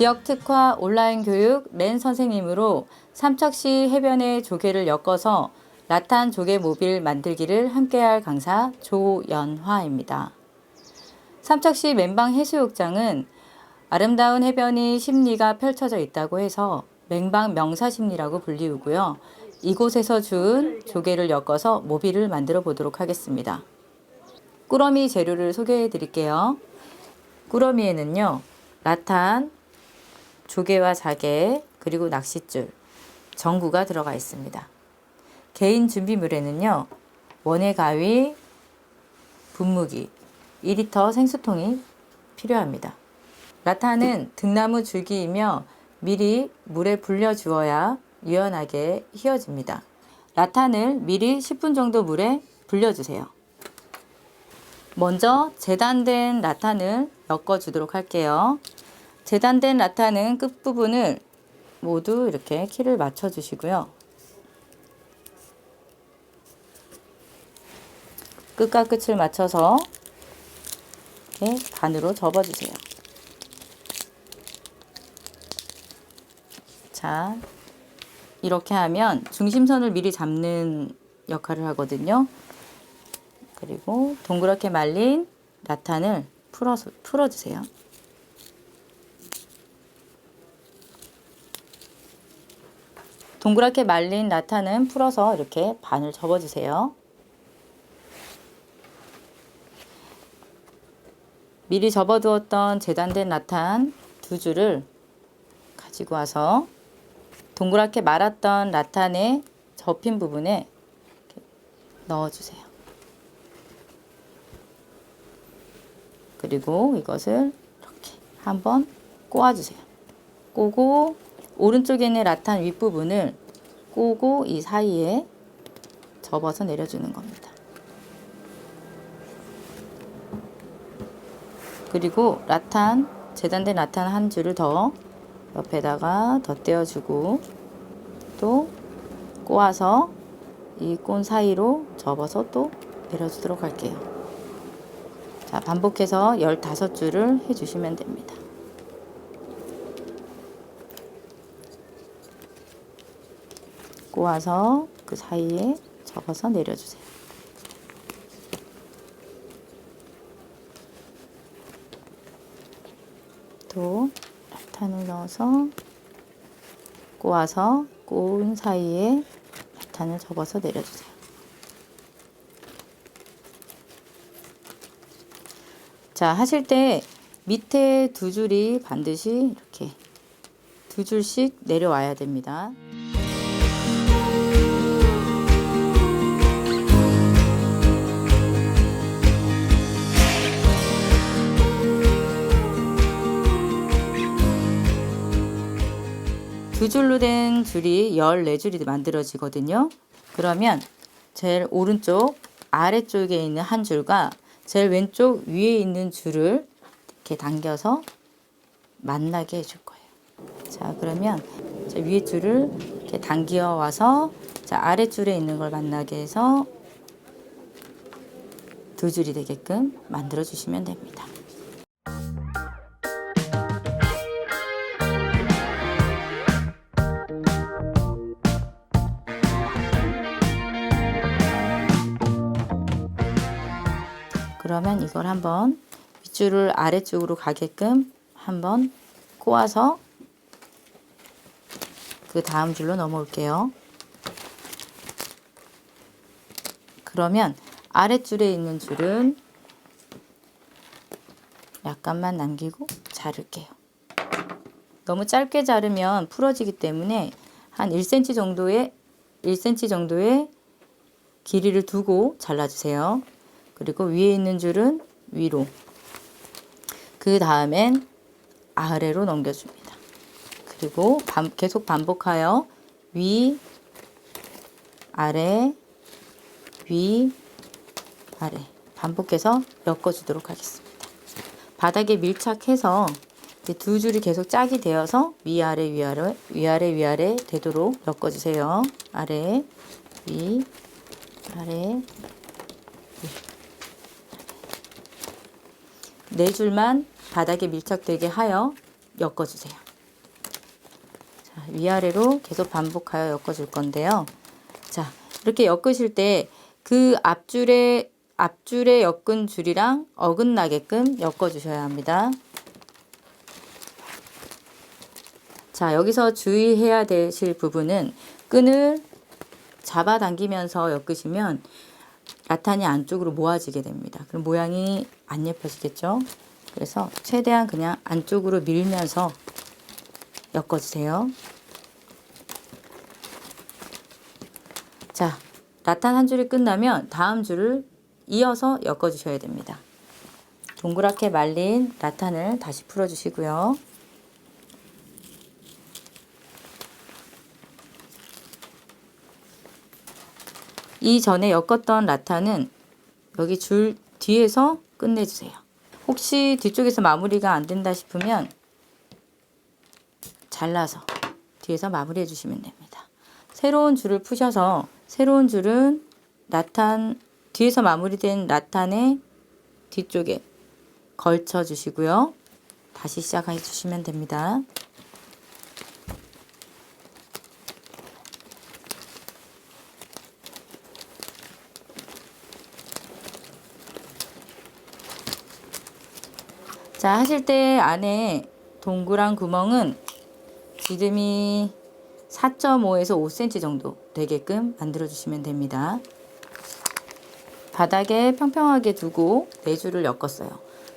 지역 특화 온라인 교육 렌 선생님으로 삼척시 해변의 조개를 엮어서 라탄 조개 모빌 만들기를 함께할 강사 조연화입니다. 삼척시 맨방 해수욕장은 아름다운 해변이 심리가 펼쳐져 있다고 해서 맹방 명사심리라고 불리우고요. 이곳에서 준 조개를 엮어서 모빌을 만들어 보도록 하겠습니다. 꾸러미 재료를 소개해 드릴게요. 꾸러미에는요, 라탄, 조개와 자개, 그리고 낚싯줄, 전구가 들어가 있습니다. 개인 준비물에는요, 원예 가위, 분무기, 2리터 생수통이 필요합니다. 라탄은 등나무 줄기이며 미리 물에 불려 주어야 유연하게 휘어집니다. 라탄을 미리 10분 정도 물에 불려주세요. 먼저 재단된 라탄을 엮어 주도록 할게요. 재단된 라탄은 끝부분을 모두 이렇게 키를 맞춰주시고요. 끝과 끝을 맞춰서 이렇게 반으로 접어주세요. 자, 이렇게 하면 중심선을 미리 잡는 역할을 하거든요. 그리고 동그랗게 말린 라탄을 풀어서, 풀어주세요. 동그랗게 말린 라탄은 풀어서 이렇게 반을 접어주세요. 미리 접어두었던 재단된 라탄 두 줄을 가지고 와서 동그랗게 말았던 라탄의 접힌 부분에 넣어주세요. 그리고 이것을 이렇게 한번 꼬아주세요. 꼬고 오른쪽에 있는 라탄 윗부분을 꼬고 이 사이에 접어서 내려주는 겁니다. 그리고 라탄, 재단된 라탄 한 줄을 더 옆에다가 덧대어주고 또 꼬아서 이 꼰 사이로 접어서 또 내려주도록 할게요. 자, 반복해서 15줄을 해주시면 됩니다. 꼬아서 그 사이에 접어서 내려주세요. 또 라탄을 넣어서 꼬아서 꼬은 사이에 라탄을 접어서 내려주세요. 자, 하실 때 밑에 두 줄이 반드시 이렇게 두 줄씩 내려와야 됩니다. 두 줄로 된 줄이 14줄이 만들어지거든요. 그러면 제일 오른쪽 아래쪽에 있는 한 줄과 제일 왼쪽 위에 있는 줄을 이렇게 당겨서 만나게 해줄 거예요. 자, 그러면 위에 줄을 이렇게 당겨 와서 자, 아래 줄에 있는 걸 만나게 해서 두 줄이 되게끔 만들어 주시면 됩니다. 그러면 이걸 한번 윗줄을 아래쪽으로 가게끔 한번 꼬아서 그 다음 줄로 넘어올게요. 그러면 아랫줄에 있는 줄은 약간만 남기고 자를게요. 너무 짧게 자르면 풀어지기 때문에 한 1cm 정도의 1cm 정도의 길이를 두고 잘라주세요. 그리고 위에 있는 줄은 위로. 그 다음엔 아래로 넘겨줍니다. 그리고 반, 계속 반복하여 위, 아래, 위, 아래. 반복해서 엮어주도록 하겠습니다. 바닥에 밀착해서 두 줄이 계속 짝이 되어서 위아래, 위아래, 위아래, 위아래 되도록 엮어주세요. 아래, 위, 아래, 네 줄만 바닥에 밀착되게 하여 엮어주세요. 자, 위아래로 계속 반복하여 엮어줄 건데요. 자, 이렇게 엮으실 때 그 앞줄에 앞줄에 엮은 줄이랑 어긋나게끔 엮어주셔야 합니다. 자, 여기서 주의해야 되실 부분은 끈을 잡아당기면서 엮으시면 라탄이 안쪽으로 모아지게 됩니다. 그럼 모양이 안 예뻐지겠죠? 그래서 최대한 그냥 안쪽으로 밀면서 엮어주세요. 자, 라탄 한 줄이 끝나면 다음 줄을 이어서 엮어주셔야 됩니다. 동그랗게 말린 라탄을 다시 풀어주시고요. 이전에 엮었던 라탄은 여기 줄 뒤에서 끝내주세요. 혹시 뒤쪽에서 마무리가 안 된다 싶으면 잘라서 뒤에서 마무리해 주시면 됩니다. 새로운 줄을 푸셔서 새로운 줄은 라탄 뒤에서 마무리된 라탄의 뒤쪽에 걸쳐 주시고요. 다시 시작해 주시면 됩니다. 자, 하실 때 안에 동그란 구멍은 지름이 4.5에서 5cm 정도 되게끔 만들어 주시면 됩니다. 바닥에 평평하게 두고 네 줄을 엮었어요.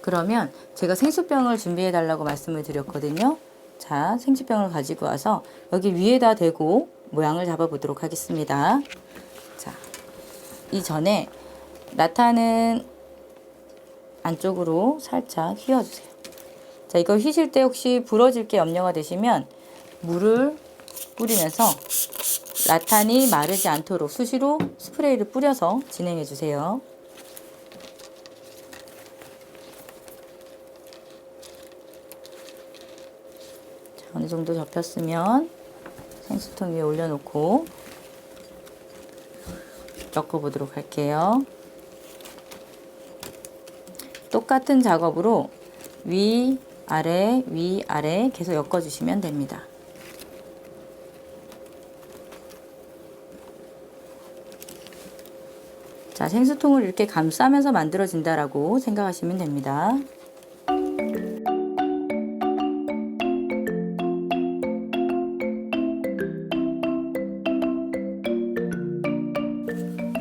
그러면 제가 생수병을 준비해 달라고 말씀을 드렸거든요. 자, 생수병을 가지고 와서 여기 위에다 대고 모양을 잡아 보도록 하겠습니다. 자, 이전에 라타는 안쪽으로 살짝 휘어주세요. 자, 이거 휘실 때 혹시 부러질 게 염려가 되시면 물을 뿌리면서 라탄이 마르지 않도록 수시로 스프레이를 뿌려서 진행해 주세요. 자, 어느 정도 접혔으면 생수통 위에 올려놓고 엮어보도록 할게요. 똑같은 작업으로 위, 아래, 위, 아래 계속 엮어주시면 됩니다. 자, 생수통을 이렇게 감싸면서 만들어진다라고 생각하시면 됩니다.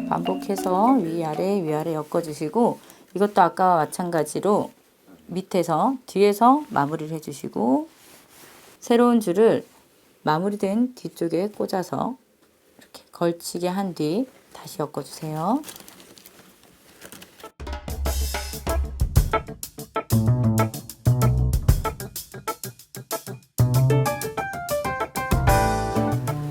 반복해서 위아래 위아래 엮어주시고 이것도 아까와 마찬가지로 밑에서 뒤에서 마무리를 해주시고 새로운 줄을 마무리된 뒤쪽에 꽂아서 이렇게 걸치게 한 뒤 다시 엮어주세요.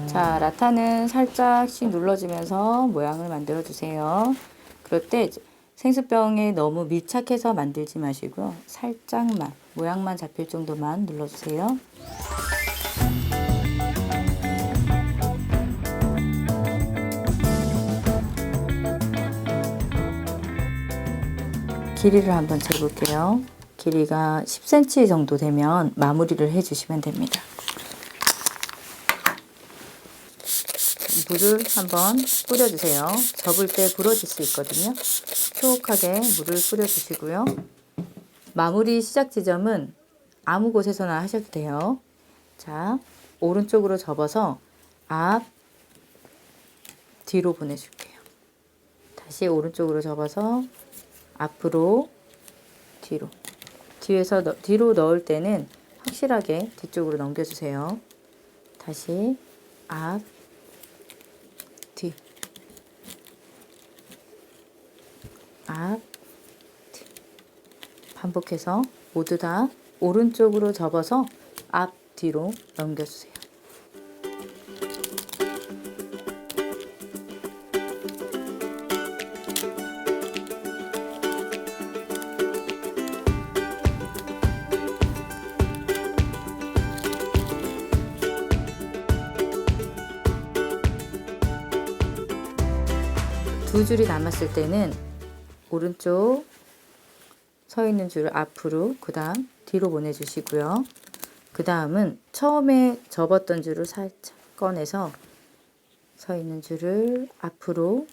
자, 라타는 살짝씩 눌러주면서 모양을 만들어 주세요. 그럴 때 생수병에 너무 밀착해서 만들지 마시고요. 살짝만, 모양만 잡힐 정도만 눌러주세요. 길이를 한번 재볼게요. 길이가 10cm 정도 되면 마무리를 해주시면 됩니다. 물을 한번 뿌려주세요. 접을 때 부러질 수 있거든요. 촉촉하게 물을 뿌려주시고요. 마무리 시작 지점은 아무 곳에서나 하셔도 돼요. 자, 오른쪽으로 접어서 앞, 뒤로 보내줄게요. 다시 오른쪽으로 접어서 앞으로, 뒤로. 뒤에서 너, 뒤로 넣을 때는 확실하게 뒤쪽으로 넘겨주세요. 다시 앞, 앞, 뒤. 반복해서 모두 다 오른쪽으로 접어서 앞, 뒤로 넘겨주세요. 두 줄이 남았을 때는 오른쪽 서 있는 줄을 앞으로 그 다음 뒤로 보내주시고요. 그 다음은 처음에 접었던 줄을 살짝 꺼내서 서 있는 줄을 앞으로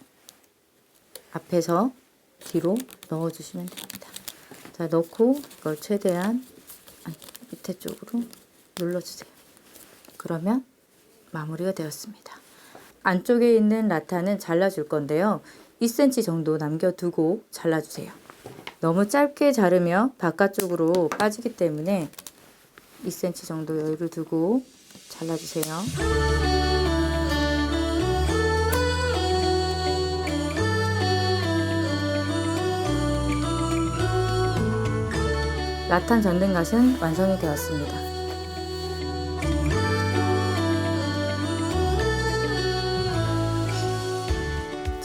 앞에서 뒤로 넣어주시면 됩니다. 자 넣고 이걸 최대한 밑에 쪽으로 눌러주세요. 그러면 마무리가 되었습니다. 안쪽에 있는 라타는 잘라줄 건데요. 2cm 정도 남겨두고 잘라주세요. 너무 짧게 자르면 바깥쪽으로 빠지기 때문에 2cm 정도 여유를 두고 잘라주세요. 라탄 전등갓은 완성이 되었습니다.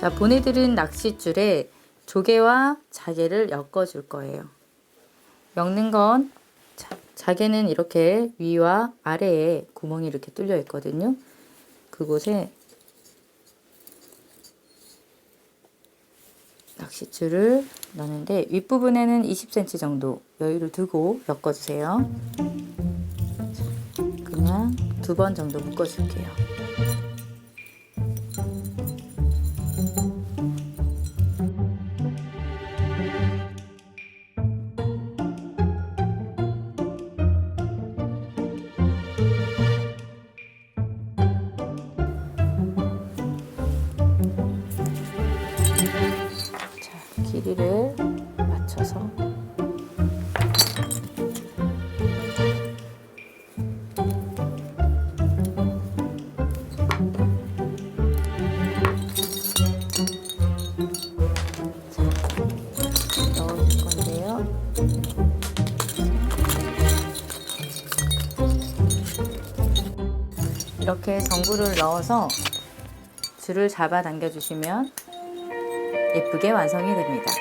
자, 보내드린 낚싯줄에 조개와 자개를 엮어줄 거예요. 엮는 건 자, 자개는 이렇게 위와 아래에 구멍이 이렇게 뚫려 있거든요. 그곳에 낚싯줄을 넣는데 윗부분에는 20cm 정도 여유를 두고 엮어주세요. 자, 그냥 두 번 정도 묶어줄게요. 이렇게 전구를 넣어서 줄을 잡아 당겨 주시면 예쁘게 완성이 됩니다.